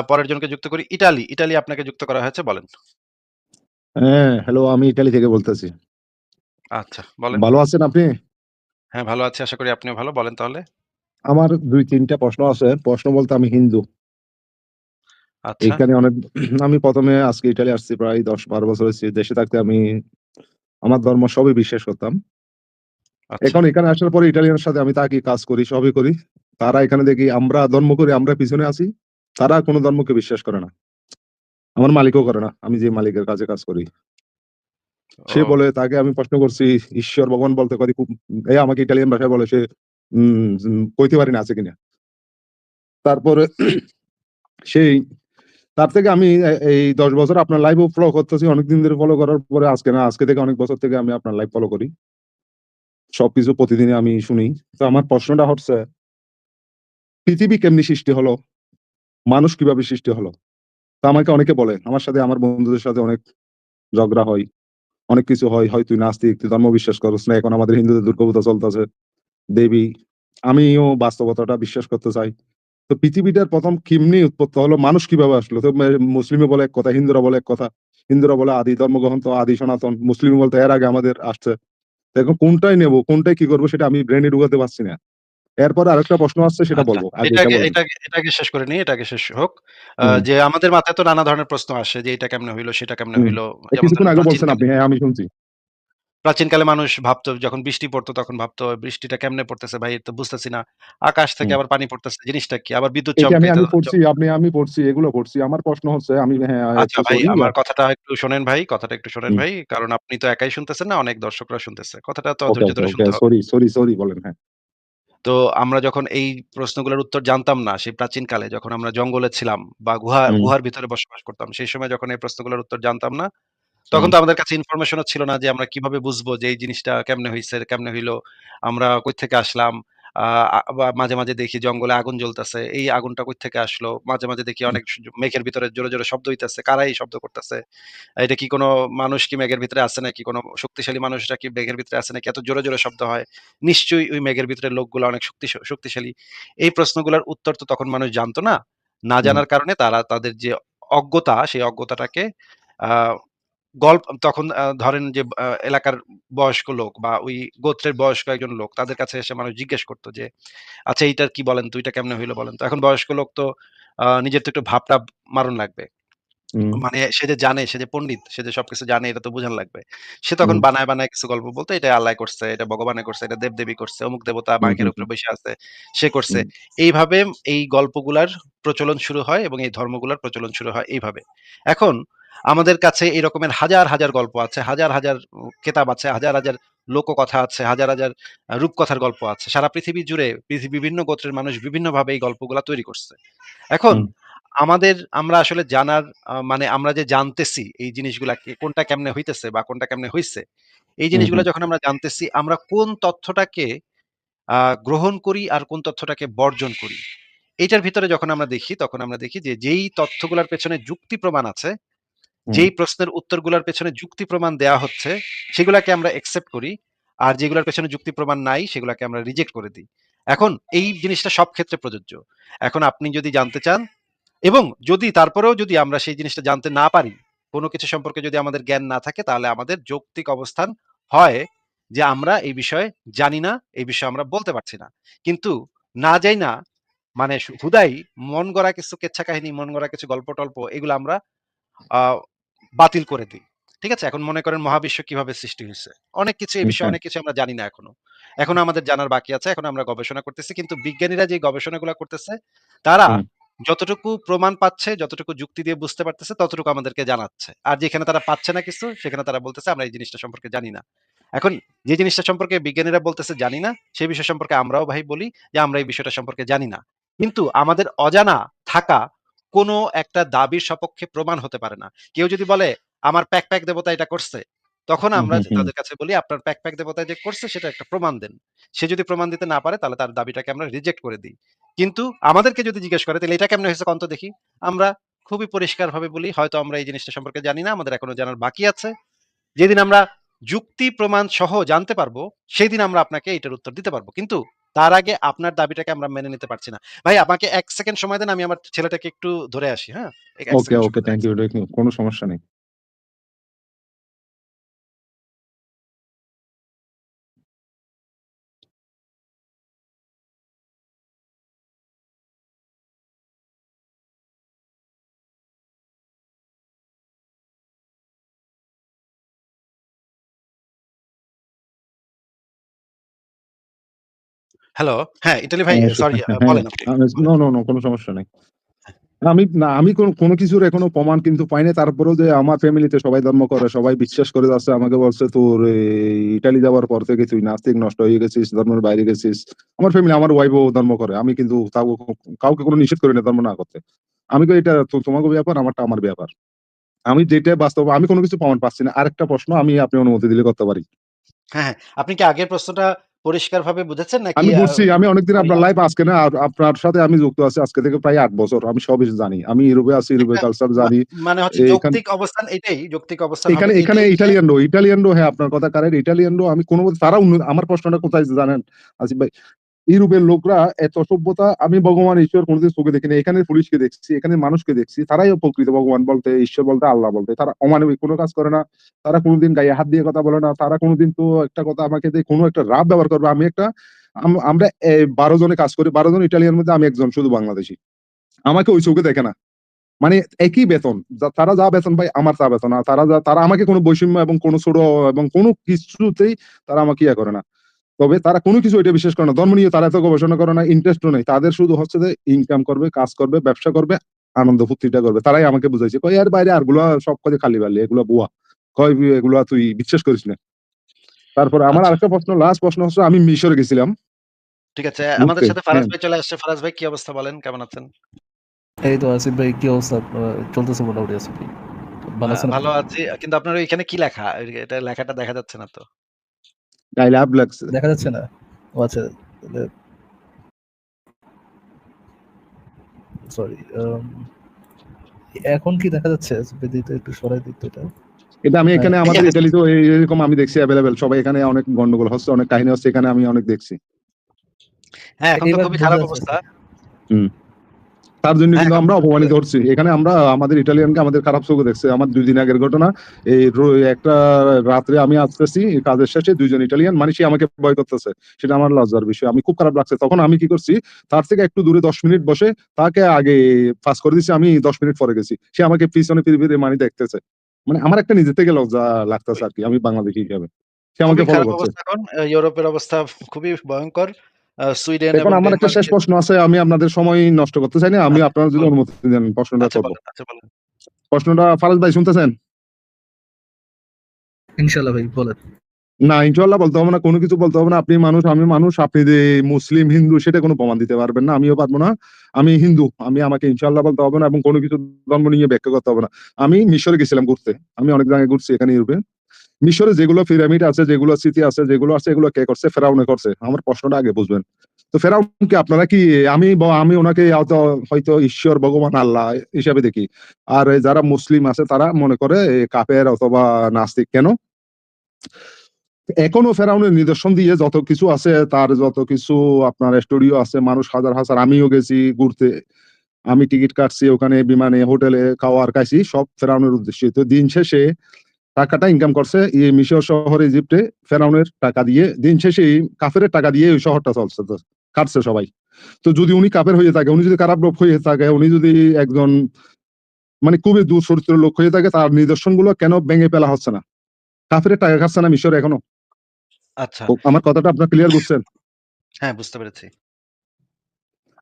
পরের জনকে যুক্ত করি। ইটালি, ইটালি আপনাকে যুক্ত করা হয়েছে বলেন। হ্যাঁ, হ্যালো আমি ইটালি থেকে বলতেছি। আচ্ছা, বলেন। ভালো আছেন আপনি? হ্যাঁ, ভালো আছি। আশা করি আপনিও ভালো। বলেন তাহলে। আমার ২-৩ টা প্রশ্ন আছে। প্রশ্ন বলতে আমি হিন্দু। আচ্ছা। এইখানে অনেক আমি প্রথমে আজকে ইটালি আসছি প্রায় দশ বারো বছর। দেশে থাকতে আমি আমার ধর্ম সবই বিশ্বাস করতাম। আচ্ছা। এখন এখানে আসার পরে ইটালিয়ানের সাথে আমি থাকি, কাজ করি, সবই করি। তারা এখানে দেখি আমরা ধর্ম করি, আমরা পিছনে আছি। তারা কোনো ধর্মকে বিশ্বাস করে না। আমার মালিকও করে না। আমি যে মালিকের কাজে কাজ করি। সে বলে তাকে আমি প্রশ্ন করছি, ঈশ্বর ভগবান বলতে কু এ আমাকে ইটালিয়ান ভাষায় বলে সে কইতে পারি না আছে কিনা। তারপরে সেই তার থেকে আমি এই ১০ বছর আপনার লাইভও ফলো করতেছি। অনেকদিন ধরে ফলো করার পরে আজকে না, আজকে থেকে অনেক বছর থেকে আমি আপনার লাইভ ফলো করি। সবকিছু প্রতিদিনই আমি শুনি। তো আমার প্রশ্নটা হচ্ছে পৃথিবী কেমনি সৃষ্টি হলো? মানুষ কীভাবে সৃষ্টি হলো? তা আমাকে অনেকে বলে, আমার সাথে আমার বন্ধুদের সাথে অনেক ঝগড়া হয়। অনেক কিছু হয়। হয় তুই নাস্তিক, তুই ধর্ম বিশ্বাস করস না। এখন আমাদের হিন্দুদের দুর্গাপূজা চলতেছে। দেবী। আমিও বাস্তবতাটা বিশ্বাস করতে চাই। তো পৃথিবীটার প্রথম কিমনি উৎপত্তি হলো? মানুষ কীভাবে আসলো? তো মুসলিমে বলে এক কথা, হিন্দুরা বলে এক কথা। হিন্দুরা বলে আদি ধর্মগ্রন্থ, আদি সনাতন। মুসলিম বলতে এর আগে আমাদের আসছে। তো এখন কোনটায় নেব? কোনটাই কি করব সেটা আমি ব্রেনে ঢুকাতে পারছি না। এরপরে আরেকটা প্রশ্ন আসছে সেটা আচ্ছা, বলব। এটাকে শেষ করে নিই, এটাকে শেষ হোক। যে আমাদের মাথায় তো নানা ধরনের প্রশ্ন আসে যে এটা কেমনে হইল, সেটা কেমনে হইল। কিছুক্ষণ আগে বলছেন আপনি। হ্যাঁ, আমি শুনছি। প্রাচীনকালে মানুষ ভাবতো যখন বৃষ্টি পড়তো তখন ভাবতো বৃষ্টিটা কেমনে পড়তেছে ভাই তো বুঝতেছি না। আকাশ থেকে আবার পানি পড়তেছে জিনিসটা কি? আবার বিদ্যুৎ আমি আমি পড়ছি, আপনি আমি পড়ছি, এগুলো পড়ছি। আমার প্রশ্ন হচ্ছে আমি হ্যাঁ, আচ্ছা ভাই আমার কথাটা একটু শোনেন ভাই, কথাটা একটু শোনেন। ভাই। কারণ আপনি তো একাই শুনতেছেন না, অনেক দর্শকরা শুনতেছে। কথাটা তো ধৈর্য ধরে শুনতে। সরি, সরি, সরি বলেন। হ্যাঁ। তো আমরা যখন এই প্রশ্নগুলোর উত্তর জানতাম না, সেই প্রাচীন কালে যখন আমরা জঙ্গলে ছিলাম বা গুহা গুহার ভিতরে বসবাস করতাম। সেই সময় যখন এই প্রশ্নগুলোর উত্তর জানতাম না, তখন তো আমাদের কাছে ইনফরমেশনও ছিল না যে আমরা কীভাবে বুঝব যে এই জিনিসটা কেমনে হইছে, কেমনে হইল, আমরা কই থেকে আসলাম। মাঝে, মাঝে দেখি জঙ্গলে আগুন জ্বলতেছে। এই আগুনটা কই থেকে আসলো? মাঝে, মাঝে দেখি অনেক মেঘের ভিতরে জোরে, জোরে শব্দ হইতেছে। কারা এই শব্দ করতেছে? এটা কি কোন মানুষ কি মেঘের ভিতরে আছে নাকি? কোনো শক্তিশালী মানুষরা কি মেঘের ভিতরে আছে নাকি? এত জোরে, জোরে শব্দ হয়। নিশ্চয়ই ওই মেঘের ভিতরে লোকগুলা অনেক শক্তিশ শক্তিশালী। এই প্রশ্নগুলোর উত্তর তো তখন মানুষ জানতো না। না জানার কারণে তারা তাদের যে অজ্ঞতা, সেই অজ্ঞতাটাকে গল্প তখন ধরেন যে এলাকার বয়স্ক লোক বা ওই গোত্রের বয়স্ক একজন লোক তাদের কাছে এসে মানুষ জিজ্ঞেস করত যে, "আচ্ছা এইটার কি বলেন তো? এইটা কেমনে হইল বলেন তো?" এখন বয়স্ক লোক তো নিজের তো একটু ভাব-টাব মারুন লাগবে। মানে সে যে জানে, সে যে পণ্ডিত, সে যে সবকিছু জানে এটা তো বুঝান লাগবে। সে তখন বানায়, বানায় কিছু গল্প বলত। এটা আল্লাহ করছে, এটা ভগবানে করছে, এটা দেব-দেবী করছে, অমুক দেবতা হুম, উপরে বইসা আছে, সে করছে। এইভাবে এই গল্পগুলার প্রচলন শুরু হয় এবং এই ধর্মগুলার প্রচলন শুরু হয় এইভাবে। এখন আমাদের কাছে এই রকমের হাজার, হাজার গল্প আছে, হাজার, হাজার কেতাব আছে, হাজার, হাজার লোককথা আছে, হাজার, হাজার রূপকথার গল্প আছে। সারা পৃথিবী জুড়ে বিভিন্ন গোত্রের মানুষ বিভিন্নভাবে এই গল্পগুলা তৈরি করছে। এখন আমাদের আমরা আসলে জানার মানে আমরা যে জানতেছি এই জিনিসগুলাকে কোনটা কেমনে হইতেছে বা কোনটা কেমনে হইছে, এই জিনিসগুলা যখন আমরা জানতেছি আমরা কোন তথ্যটাকে গ্রহণ করি আর কোন তথ্যটাকে বর্জন করি। এইটার ভিতরে যখন আমরা দেখি তখন আমরা দেখি যে যেই তথ্যগুলার পেছনে যুক্তি প্রমাণ আছে, যেই প্রশ্নের উত্তরগুলোর পেছনে যুক্তি প্রমাণ দেয়া হচ্ছে, সেগুলাকে আমরা অ্যাকসেপ্ট করি। আর যেগুলার পেছনে যুক্তি প্রমাণ নাই সেগুলাকে আমরা রিজেক্ট করে দিই। এখন এই জিনিসটা সব ক্ষেত্রে প্রযোজ্য। এখন আপনি যদি জানতে চান এবং যদি তারপরেও যদি আমরা সেই জিনিসটা জানতে না পারি, কোন কিছু সম্পর্কে যদি আমাদের জ্ঞান না থাকে তাহলে আমাদের যৌক্তিক অবস্থান হয় যে আমরা এই বিষয়ে জানি না, এই বিষয়ে আমরা বলতে পারছি না। কিন্তু না যাই না মানে হুদাই মন গড়া কিছু কেচ্ছা কাহিনী, মন গড়া কিছু গল্প-টল্প এগুলো আমরা বাতিল করে দেই। ঠিক আছে? এখন মনে করেন মহাবিশ্ব কীভাবে সৃষ্টি হইছে। অনেক কিছু এই বিষয়ে অনেক কিছু আমরা জানি না এখনও। এখনও আমাদের জানার বাকি আছে। এখনও আমরা গবেষণা করতেছি। কিন্তু বিজ্ঞানীরা যে গবেষণাগুলা করতেছে, তারা যতটুকু প্রমাণ পাচ্ছে, যতটুকু যুক্তি দিয়ে বুঝতে পারতেছে, ততটুকু আমাদেরকে জানাচ্ছে। আর যেখানে তারা পাচ্ছে না কিছু, সেখানে তারা বলতেছে, "আমরা এই জিনিসটা সম্পর্কে জানি না।" এখন যে জিনিসটা সম্পর্কে বিজ্ঞানীরা বলতেছে জানি না, সেই বিষয় সম্পর্কে আমরাও ভাই বলি যে, "আমরা এই বিষয়টা সম্পর্কে জানি না।" কিন্তু আমাদের অজানা থাকা কোনো একটা দাবির সপক্ষে প্রমাণ হতে পারে না। কেউ যদি বলে, "আমার প্যাক, প্যাক দেবতা এটা করছে।" তখন আমরা তাদের কাছে বলি, "আপনার প্যাক, প্যাক দেবতা যে করছে সেটা একটা প্রমাণ দেন।" সে যদি প্রমাণ দিতে না পারে তাহলে তার দাবিটাকে আমরা রিজেক্ট করে দিই। কিন্তু আমাদেরকে যদি জিজ্ঞেস করে, "তাহলে এটা কেমনে হইছে কন তো দেখি?" আমরা খুবই পরিষ্কারভাবে বলি, "হয়তো আমরা এই জিনিসটা সম্পর্কে জানি না। আমাদের এখনও জানার বাকি আছে। যেদিন আমরা যুক্তি প্রমাণ সহ জানতে পারব, সেই দিন আমরা আপনাকে এটার উত্তর দিতে পারব।" কিন্তু তার আগে আপনার দাবিটাকে আমরা মেনে নিতে পারছি না। ভাই আমাকে এক সেকেন্ড সময় দেন আমি আমার ছেলেটাকে একটু ধরে আসি, হ্যাঁ? Okay, okay. Thank you. কোনো সমস্যা নেই। হ্যালো, হ্যাঁ, ইতালি ভাই সরি হ্যাঁ, বলেন আপনি। হ্যাঁ। নো, নো, নো কোনো সমস্যা নাই। হ্যাঁ। আমি না আমি কোন কিছুর এখনও প্রমাণ কিন্তু পাই নাই। তারপরেও যে আমার ফ্যামিলিতে সবাই ধর্ম করে, সবাই বিশ্বাস করে যাচ্ছে। আমাকে বলছে, "তোর ইটালি যাওয়ার পর থেকে তুই নাস্তিক নষ্ট হয়ে গেছিস, ধর্মের বাইরে গেছিস।" আমার ফ্যামিলি, আমার ওয়াইফও ধর্ম করে। আমি কিন্তু কাউকে কোনো নিষেধ করি না ধর্ম না করতে। আমি কই এটা তো তোমাগো ব্যাপার, আমারটা আমার ব্যাপার। আমি যেটা বাস্তব আমি কোনো কিছু প্রমাণ পাচ্ছি না। আরেকটা প্রশ্ন আমি আপনি অনুমতি দিলে করতে পারি। হ্যাঁ, হ্যাঁ। আপনি কি আগের প্রশ্নটা পরিষ্কারভাবে বুঝেছেন নাকি আমি বুঝছি। আমি অনেকদিন আপনার? লাইভ আজকে না আর আপনার সাথে আমি যুক্ত আছি আজকে থেকে প্রায় আট বছর। আমি সবই জানি। আমি ইউরোপে আছি, ইউরোপের কালচার জানি। মানে হচ্ছে যৌক্তিক অবস্থান এটাই? যৌক্তিক অবস্থান এখানে এখানে ইটালিয়ান রো ইটালিয়ান রো হ্যাঁ, আপনার কথা কারেন্ট ইটালিয়ান রো আমি কোনো তারা আমার প্রশ্নটা কোথায় জানেন আসিফ ভাই? ইউরোপের লোকরা এত সভ্যতা আমি ভগবান ঈশ্বর কোনদিন চোখে দেখি নাই। এখানে পুলিশকে দেখছি, এখানে মানুষকে দেখছি। তারাই প্রকৃত ভগবান বলতে, ঈশ্বর বলতে, আল্লাহ বলতে। তারা অমানবিক কোনো কাজ করে না। তারা কোনোদিন গায়ে হাত দিয়ে কথা বলে না। তারা কোনোদিন তো একটা কথা আমাকে দিয়ে কোনো একটা রাব ব্যবহার করবে। আমি একটা আম আমরা ১২ জনে কাজ করি। ১২ জন ইটালিয়ান মধ্যে আমি একজন শুধু বাংলাদেশী। আমাকে ওই চোখে দেখে না। মানে একই বেতন। তারা যা বেতন পায় আমার তা বেতন। তারা যা তারা আমাকে কোনো বৈষম্য এবং কোনো ছোট এবং কোনো কিছুতেই তারা আমাকে ইয়া করে না। তবে তারা কোনো কিছু এটা বিশ্বাস করে না। ধর্ম নিয়ে তারা এত গবেষণা করে না, ইন্টারেস্টও নাই। তাদের শুধু হচ্ছে যে ইনকাম করবে, কাজ করবে, ব্যবসা করবে, আনন্দ ফুর্তিটা করবে। তারাই আমাকে বুঝাইছে। কয় এর বাইরে আরগুলা সব কাজে খালি-বালি। এগুলা ভুয়া। কয় এগুলা তুই বিশ্বাস করিস না। তারপরে আমার আচ্ছা। আরেকটা প্রশ্ন লাস্ট প্রশ্ন হচ্ছে আমি মিশরে গেছিলাম। ঠিক আছে। আমাদের সাথে ফারাজ হ্যাঁ। ভাই চলে আসছে। ফারাজ ভাই কি অবস্থা বলেন? কেমন আছেন? এই তো আসিফ ভাই কি অবস্থা? চলতেছে মোটামুটি আসিফ ভাই। ভালো আছি। কিন্তু আপনার ওইখানে কি লেখা? এটা লেখাটা দেখা যাচ্ছে না তো। আই লাভ লাগছে। দেখা যাচ্ছে না? ও আচ্ছা সরি আম এখন কি দেখা যাচ্ছে? আসিফ একটু সরাই দিত এটা। এটা আমি হ্যাঁ। এখানে আমাদের ইতালিতেও এই এরকম আমি দেখছি এভেইলেবল। সবাই এখানে অনেক গন্ডগোল হচ্ছে, অনেক কাহিনী হচ্ছে। এখানে আমি অনেক দেখছি। হ্যাঁ, এখন তো খুবই খারাপ অবস্থা। হুম। তার জন্য কিন্তু আমরা অপমানিত হচ্ছি। এখানে আমরা আমাদের ইটালিয়ানকে আমাদের খারাপ চোখে দেখছে। আমার দুই দিন আগের ঘটনা। এই একটা রাত্রে আমি আসতেছি কাজের শেষে ২ জন ইটালিয়ান মানে সে আমাকে ভয় করতেছে। সেটা আমার লজ্জার বিষয়। আমি খুব খারাপ লাগছে। তখন আমি কি করছি? তার থেকে একটু দূরে ১০ মিনিট বসে তাকে আগে পাস করে দিছি। আমি ১০ মিনিট পরে গেছি। সে আমাকে পিছনে ফিরে, ফিরে মানে দেখতেছে। মানে আমার একটা নিজে থেকে লজ্জা লাগতেছে আর কি আমি বাংলাদেশী হিসাবে। সে আমাকে ফলো করছে। ইউরোপের অবস্থা খুবই ভয়ংকর। সুইডেন এখন আমার একটা শেষ প্রশ্ন আছে। আমি আপনাদের সময় নষ্ট করতে চাই না। আমি আচ্ছা, আপনারা যদি অনুমতি দেন প্রশ্নটা আচ্ছা করব। আচ্ছা। প্রশ্নটা ফারাজ ভাই শুনতেছেন? ইনশাআল্লাহ ভাই বলেন। না, ইনশাআল্লাহ বলতে হবে না। কোনো কিছু বলতে হবে না। আপনি মানুষ, আমি মানুষ। আপনি যে মুসলিম, হিন্দু সেটা কোনো প্রমাণ দিতে পারবেন না। আমিও পারব না। আমি হিন্দু। আমি আমাকে ইনশাআল্লাহ বলতে হবে না এবং কোনো কিছু ধর্ম নিয়ে ব্যাখ্যা করতে হবে না। আমি মিশরে গেছিলাম ঘুরতে। আমি অনেক জায়গায় ঘুরছি এখানে ইউরোপে। মিশরে যেগুলো পিরামিড আছে, যেগুলো স্মৃতি আছে, যেগুলো আছে এগুলো কে করছে? ফেরাউনে করছে। আমার প্রশ্নটা আগে বুঝবেন। তো ফেরাউনকে আপনারা কি আমি আমি উনাকে হয়তো ঈশ্বর, ভগবান, আল্লাহ হিসাবে দেখি। আর যারা মুসলিম আছে তারা মনে করে এ কাফের অথবা নাস্তিক। কেন? এখনও ফেরাউনের নিদর্শন দিয়ে যত কিছু আছে, তার যত কিছু আপনার স্টুডিও আছে, মানুষ হাজার, হাজার আমিও গেছি ঘুরতে। আমি টিকিট কাটছি ওখানে বিমানে, হোটেলে খাওয়ার খাইছি সব ফেরাউনের উদ্দেশ্যে। তো দিন শেষে টাকাটা ইনকাম করছে এই মিশর শহর ইজিপ্টে ফেরাউনের টাকা দিয়ে। দিন শেষে এই কাফেরের টাকা দিয়ে ওই শহরটা চলছে তো কাটছে সবাই। তো যদি উনি কাফের হয়ে থাকে, উনি যদি খারাপ লোক হয়ে থাকে, উনি যদি একজন মানে খুবই দুঃচরিত্র লোক হয়ে থাকে তার নিদর্শনগুলো কেন ভেঙে ফেলা হচ্ছে না? কাফের টাকা খাচ্ছে না মিশর এখনও? আচ্ছা। আমার কথাটা আপনার ক্লিয়ার বুঝছেন? হ্যাঁ, বুঝতে পেরেছি।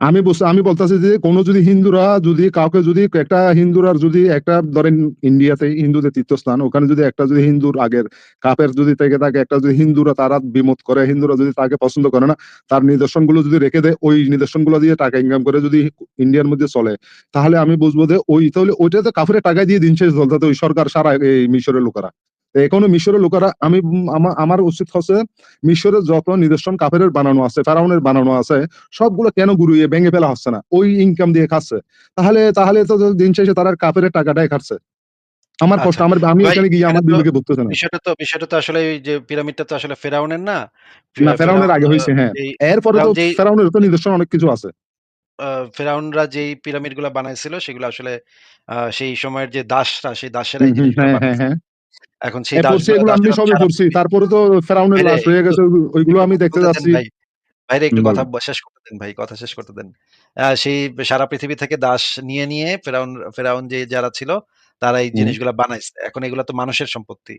আমি আমি বলতেছি যে কোন যদি হিন্দুরা যদি, কাউকে যদি একটা হিন্দুরার যদি একটা, ধরেন ইন্ডিয়াতে হিন্দুদের তীর্থস্থান, ওখানে যদি একটা যদি হিন্দুর আগের, কাপের যদি থেকে থাকে, একটা যদি হিন্দুরা তারা বিমত করে, হিন্দুরা যদি তাকে পছন্দ করে না, তার নিদর্শনগুলো যদি রেখে দেয়, ওই নিদর্শনগুলো দিয়ে টাকা ইনকাম করে যদি ইন্ডিয়ার মধ্যে চলে, তাহলে আমি বুঝব যে ওই, তাহলে ওইটাতে কাফের টাকা দিয়ে দিন শেষ চলতে ওই সরকার সারা এই মিশরের লোকেরা। এখনও মিশরের লোকেরা আমি আমার উচিত হচ্ছে মিশরের যত নিদর্শন কাফের বানানো আছে ফেরাউনের বানানো আছে সবগুলো কেন গুরুয়ে ভেঙে ফেলা হচ্ছে না? ওই ইনকাম দিয়ে খাচ্ছে। তাহলে তাহলে তো দিন শেষে তারা কাপের টাকাটাই খাচ্ছে। আমার আচ্ছা। কষ্ট আমার আমি ওখানে গিয়ে আমার বিবেকে ভুগতেছে না। বিষয়টা তো বিষয়টা তো আসলে ওই যে পিরামিডটা তো আসলে ফেরাউনের না। না ফেরাউনের আগে হইছে হ্যাঁ। এরপরে তো ফেরাউনের তো নিদর্শন অনেক কিছু আছে। ফেরাউনরা যেই পিরামিডগুলা বানাইছিল সেগুলো আসলে সেই সময়ের যে দাসরা সেই দাসেরা এখন এগুলো আমি সবই করছি তারপরে তো ফেরাউনের লাশ হয়ে গেছে ওইগুলো আমি দেখতে যাচ্ছি ভাই। ভাইরে একটু কথা শেষ করতে দেন ভাই, কথা শেষ করতে দেন। সেই সারা পৃথিবী থেকে দাস নিয়ে, নিয়ে ফেরাউন ফেরাউন যে যারা ছিল তারা এই। জিনিসগুলা বানাইছে। এখন এগুলা তো মানুষের সম্পত্তি।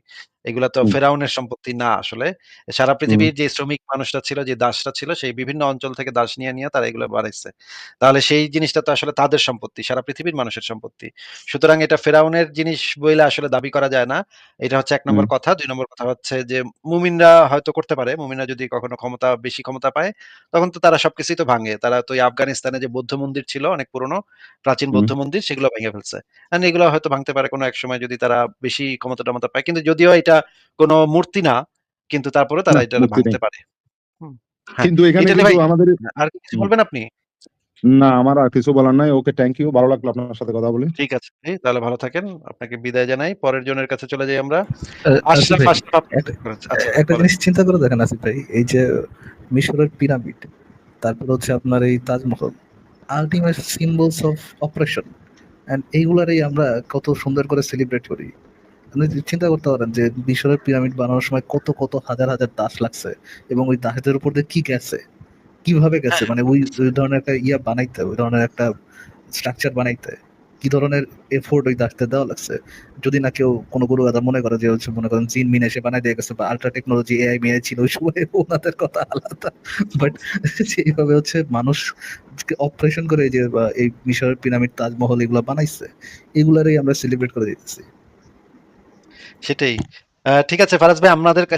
এগুলা তো ফেরাউনের সম্পত্তি না আসলে। সারা পৃথিবীর যে শ্রমিক মানুষরা ছিল, যে দাসরা ছিল সেই বিভিন্ন অঞ্চল থেকে দাস নিয়ে, নিয়ে তারা এগুলা বানাইছে। তাহলে সেই জিনিসটা তো আসলে তাদের সম্পত্তি। সারা পৃথিবীর মানুষের সম্পত্তি। সুতরাং এটা ফেরাউনের জিনিস বইলা আসলে দাবি করা যায় না। এটা হচ্ছে এক নম্বর কথা। দুই নম্বর কথা হচ্ছে যে মুমিনরা হয়তো করতে পারে। মুমিনরা যদি কখনো ক্ষমতা বেশি ক্ষমতা পায়, তখন তো তারা সবকিছুই তো ভাঙে। তারা তো আফগানিস্তানে যে বৌদ্ধ মন্দির ছিল অনেক পুরনো, প্রাচীন বৌদ্ধ মন্দির সেগুলো ভেঙে ফেলছে। এগুলো হয়তো ভাঙতে পারে কোনো এক সময় যদি তারা বেশি ক্ষমতা-টমতা পায়। কিন্তু যদিও এটা কোনো মূর্তি না, কিন্তু তারপরে তারা না এটা ভাঙতে পারে। হ্যাঁ, কিন্তু এখানে আমাদের আর কিছু বলবেন আপনি? না আমার আর কিছু বলার নাই। Okay thank you. ভালো লাগল আপনার সাথে কথা বলে। ঠিক আছে তাহলে ভালো থাকেন। আপনাকে বিদায় জানাই। পরের জনের কাছে চলে যাই আমরা। একটা আচ্ছা একটা। জিনিস চিন্তা করে দেখেন আসিফ ভাই, এই যে মিশরের পিরামিড, তারপর হচ্ছে আপনার এই Taj Mahal, ultimate symbols of operation and এইগুলারই আমরা কত সুন্দর করে সেলিব্রেট করি। আপনি চিন্তা করতে পারেন যে মিশরের পিরামিড বানানোর সময় কত, কত হাজার, হাজার দাস লাগছে এবং ওই দাসদের উপর দিয়ে কি গেছে? কীভাবে গেছে? মানে ওই ওই ধরনের একটা ইয়া বানাইতে, ওই ধরনের একটা স্ট্রাকচার বানাইতে কি ধরনের এফোর্ট ওই দাসদের দেওয়া লাগছে? যদি না কেউ কোনো গুরু গাদা মনে করে যে হচ্ছে মনে করেন জিন মিন এসে বানায় দিয়ে গেছে বা আল্ট্রা টেকনোলজি এআই মেআই ছিল ওই সময় ওনাদের কথা আলাদা। বাট সেইভাবে হচ্ছে মানুষকে অপারেশন করে যে এই মিশরের পিরামিড, তাজমহল এগুলা বানাইছে। এগুলারই আমরা সেলিব্রেট করে দিতেছি। সেটাই। ঠিক আছে ফারাজ ভাই আপনাদের কা